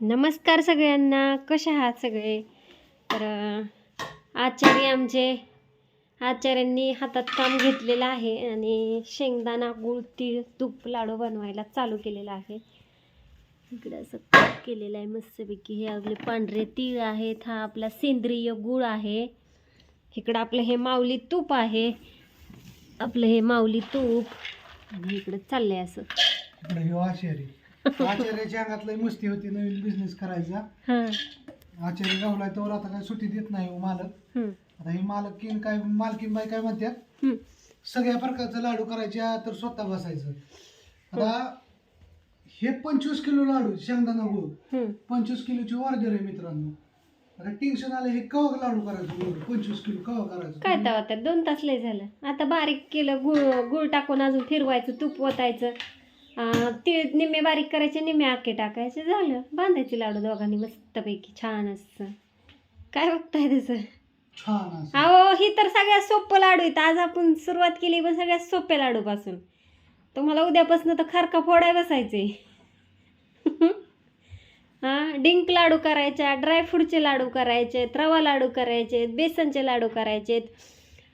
नमस्कार सगळ्यांना. कसे आहात सगळे? तर आचार्य आमचे आचार्यांनी हातात काम घेतलेलं आहे आणि शेंगदाणा गूळ तीळ तूप लाडू बनवायला चालू केलेला आहे. इकडं असं तूप केलेलं आहे मस्तपैकी. हे आपले पांढरे तीळ आहेत. हा आपला सेंद्रिय गूळ आहे. इकडं आपलं हे माऊली तूप आहे. आपलं हे माऊली तूप. आणि इकडं चाललंय असं. आचार्य आचार्याच्या अंगात लय मस्ती होती नवीन बिझनेस करायचा. हां. आचार्य गावलाय तर आता काय सुट्टी देत नाही हो मालक. हं, आता ही मालकीन काय मालकीन बाई काय म्हणतात हं. सगळ्या प्रकारचं लाडू करायच्या तर स्वतः बसायचं. आता हे पंचवीस किलो लाडू शेंगदाणा गुळ. पंचवीस किलोची ऑर्डर आहे मित्रांनो. आता टेन्शन आलं हे कवा लाडू करायचं एवढं? पंचवीस किलो कवा करायचं. काय तवा त्यात? दोन तास लय झालं. आता बारीक केलं गुळ गुळ टाकून अजून फिरवायचं तूप ओतायचं. तीळ निम्मे बारीक करायचे निम्मे आके टाकायचे झालं. बांधायचे लाडू दोघांनी मस्तपैकी छान असं. काय बघताय असं. अहो ही तर सगळ्यात सोपं लाडू आहेत आज आपण सुरुवात केली पण सगळ्यात सोप्या लाडूपासून. तुम्हाला उद्यापासून तर खारका फोडाय बसायचे. हां डिंक लाडू करायच्या ड्रायफ्रूटचे लाडू करायचे रवा लाडू करायचे बेसनचे लाडू करायचे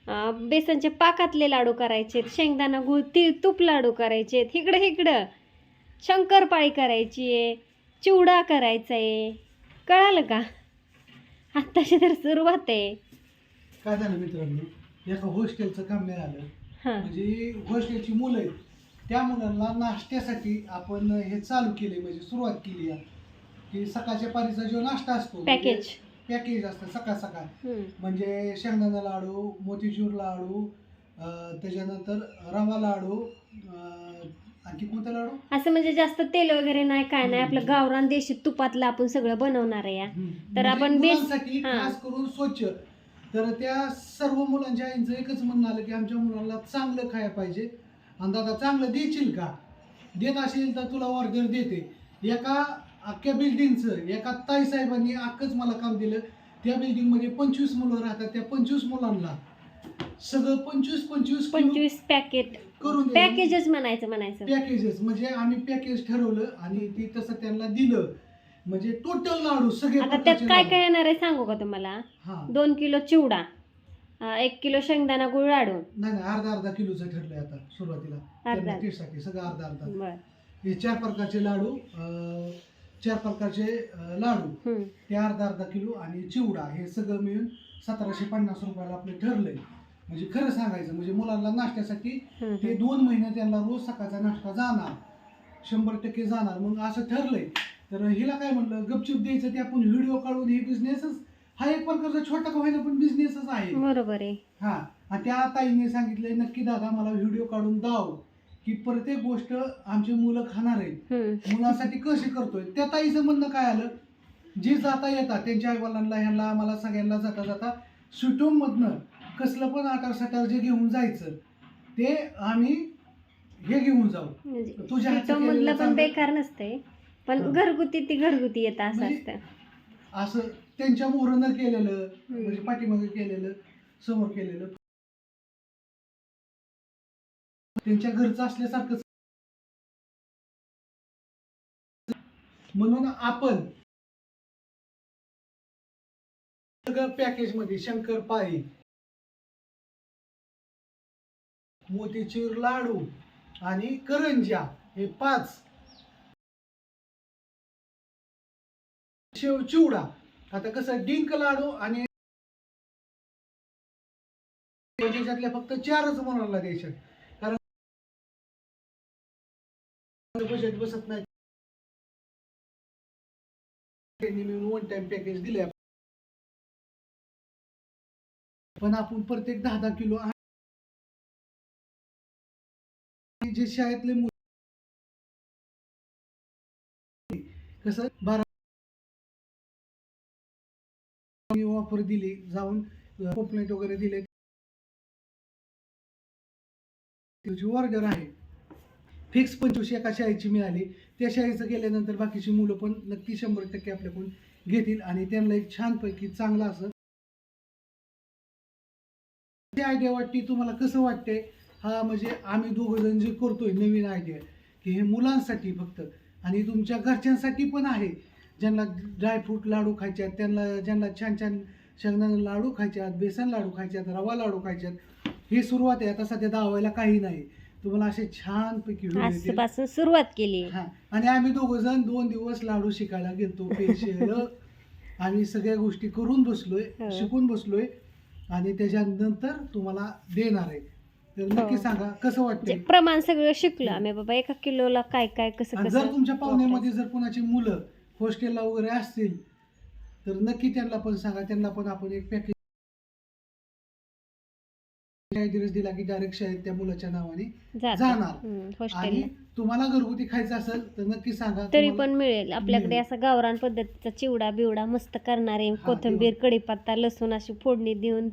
बेसनचे पाकातले लाडू करायचे शेंगदाणा गुळ तीळ तूप लाडू करायचे इकडं इकडं. शंकरपाळी करायची आहे चिवडा करायचा आहे. कळालं का? आत्ताशी तर सुरुवात आहे. काय झालं मित्रांनो? एका हॉस्टेलचं काम मिळालं. हां. म्हणजे हॉस्टेलची मुलं आहेत. त्या मुलांना नाश्त्यासाठी आपण हे चालू केले म्हणजे सुरुवात केली की सकाळच्या पारीचा जो नाश्ता असतो पॅकेज पॅकेज असतं सकाळ सकाळ. म्हणजे शेंगदाणा लाडू मोतीचूर लाडू अं, त्याच्यानंतर रवा लाडू अं, आणखी कोणता लाडू? असं म्हणजे जास्त तेल वगैरे नाही काय नाही. आपलं गावरान देशी तुपातलं आपण सगळं बनवणार आहे या. तर आपण म्हणजे बेस- मुलांसाठी हां. खास करून स्वच्छ. तर त्या सर्व मुलांच्या आईंचं एकच म्हणणं आलं की आमच्या मुलांना चांगलं खायला पाहिजे. आणि दादा चांगलं देशील का? देत असेल तर तुला ऑर्डर देते. एका अख्ख्या बिल्डिंगचं एका ताई साहेबांनी अख्खंच मला काम दिलं. त्या बिल्डिंगमध्ये पंचवीस मुलं राहतात. त्या पंचवीस मुलांना सगळं पंचवीस पंचवीस पंचवीस पॅकेट करून दिलं. पॅकेजच म्हणायचं म्हणायचं. पॅकेजेस म्हणजे आम्ही पॅकेज ठरवलं आणि ती तसं त्यांना दिलं. म्हणजे टोटल लाडू सगळे आता त्यात प्रकारचे काय लाडू. काय येणार आहे सांगू का तुम्हाला? हा. दोन किलो चिवडा अं, एक किलो शेंगदाणा गुळ लाडू. नाही नाही अर्धा अर्धा किलोचं ठरलंय आता सुरुवातीला. अर्धा. सगळं अर्धा अर्धा. बर. हे चार प्रकारचे लाडू अं, चार प्रकारचे लाडू. ते अर्धा अर्धा किलो आणि चिवडा हे सगळं मिळून सतराशे पन्नास रुपयाला आपलं ठरलंय. म्हणजे खरं सांगायचं म्हणजे मुलांना नाश्त्यासाठी ते. दोन महिने त्यांना रोज सकाळचा नाश्ता जाणार. शंभर टक्के जाणार. मग असं ठरलंय. तर हिला काय म्हणलं गपचूप द्यायचं ते आपण व्हिडिओ काढून हे बिझनेसच हा एक प्रकारचा छोटा का होईना पण बिझनेसच आहे. बरोबर आहे. हा. आणि त्या ताईने सांगितलंय नक्की दादा मला व्हिडिओ काढून दाव. की प्रत्येक गोष्ट आमची मुलं खाणार आहेत. मुलांसाठी कशी करतोय त्या ताईचं म्हणणं काय आलं जे जाता येतात त्यांच्या आईवडिलांना ह्यांना आम्हाला सगळ्यांना जाता जाता सुटोम मधनं कसलं पण आकार सटार जे घेऊन जायचं ते आम्ही हे घेऊन जाऊ म्हणजे तुझ्या मधलं पण. बेकार नसतंय पण. घरगुती ती घरगुती येतं असं म्हणजे असतं असं त्यांच्या मोहरनं केलेलं. म्हणजे पाठीमागे केलेलं समोर केलेलं त्यांच्या घरचं असल्यासारखंच म्हणून आपण सगळं पॅकेजमध्ये शंकरपाळी मोतीचूर लाडू आणि करंज्या हे पाच. शेव चिवडा. आता कसं डिंक लाडू आणि त्याच्यातल्या फक्त चारच मुलांना द्यायचे बजेट बसत नाही. त्यांनी मी वन टाइम पॅकेज दिले पण आपण प्रत्येक दहा दहा किलो जे शाळेतले मुलं कसं बारा ऑफर दिली जाऊन कंप्लेंट वगैरे दिले. तुझी ऑर्डर आहे. फिक्स पंचवीस एका शाळेची मिळाली. त्या शाळेचं गेल्यानंतर बाकीची मुलं पण नक्की शंभर टक्के आपल्याकडून घेतील आणि त्यांना एक छानपैकी चांगलं असं ते आयडिया वाटते तुम्हाला कसं वाटते हा म्हणजे आम्ही दोघं जण जे करतोय नवीन आयडिया की हे मुलांसाठी फक्त आणि तुमच्या घरच्यांसाठी पण आहे. ज्यांना ड्रायफ्रूट लाडू खायच्या आहेत त्यांना ज्यांना छान छान शेंगदाणे लाडू खायच्यात आहेत बेसन लाडू खायच्यात आहेत रवा लाडू खायच्यात आहेत ही सुरुवात आहे. आता सध्या दावायला काही नाही. तुम्हाला असे छानपैकी व्हिडिओ येतील. आजपासून सुरुवात केली. हा. आणि आम्ही दोघ जण दोन दिवस लाडू शिकायला गेलतो पेशल आम्ही सगळ्या गोष्टी करून बसलोय हो. शिकून बसलोय आणि त्याच्यानंतर तुम्हाला देणार आहे. तर नक्की हो. सांगा कसं जे वाटतंय प्रमाण सगळं शिकलो आम्ही. बाबा एका किलोला काय काय कसं आणि कसं जर तुमच्या पाहुण्यामध्ये जर कोणाची मुलं हॉस्टेलला वगैरे असतील तर नक्की त्यांना पण सांगा. त्यांना पण आपण एक पॅकेज ऍड्रेस दिला की डायरेक्ट शाळेत त्या मुलाच्या नावाने. जाणार. आणि तुम्हाला घरगुती खायचं असेल तर नक्की सांगा तरी पण मिळेल आपल्याकडे. असा गावरान पद्धतीचा चिवडा बिवडा मस्त करणारे कोथिंबीर कढीपत्ता लसूण अशी फोडणी देऊन